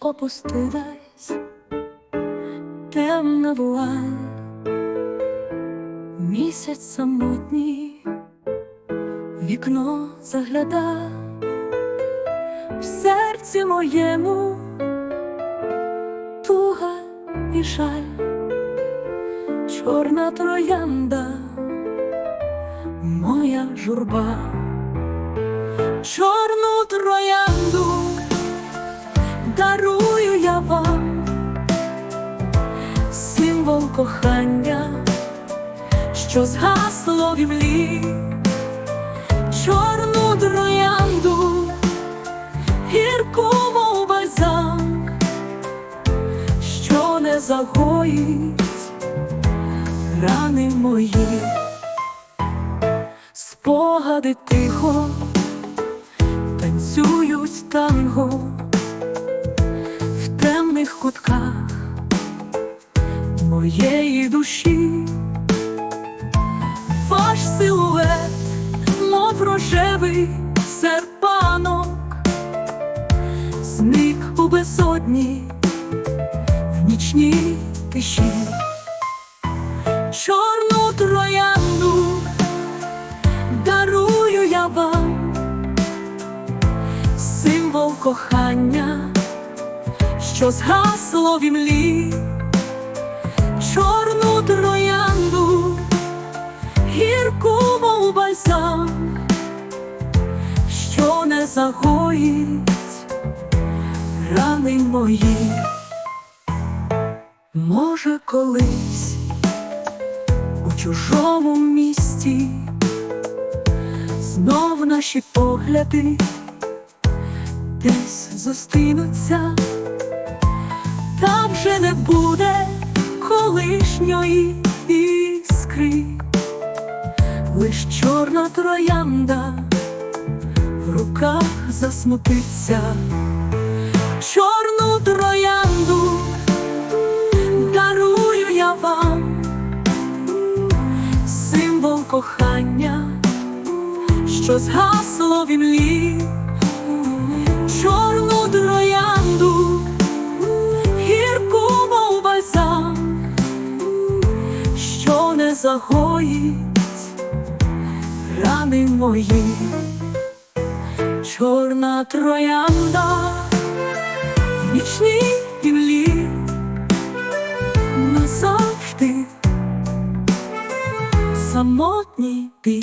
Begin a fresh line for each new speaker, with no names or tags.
опустилась темна вуаль, місяць самотній, вікно загляда, в серці моєму туга і жаль, чорна троянда, моя журба, чорну троянду кохання, що згасло в імлі, чорну троянду, гірку мов бальзам, що не загоїть рани мої, спогади тихо танцюють танго моєї душі, ваш силует, мов рожевий серпанок, зник у безодні в нічній тиші, чорну троянду дарую я вам, символ кохання що згасло в імлі, загоїть рани мої, може, колись у чужому місті знов наші погляди десь зустрінуться. Там вже не буде колишньої іскри, лиш чорна троянда руках засмутиться, чорну троянду дарую я вам, символ кохання, що згасло в імлі, чорну троянду гірку мов бальзам, що не загоїть рани мої, чорна троянда, нічній імлі назавжди самотній ти.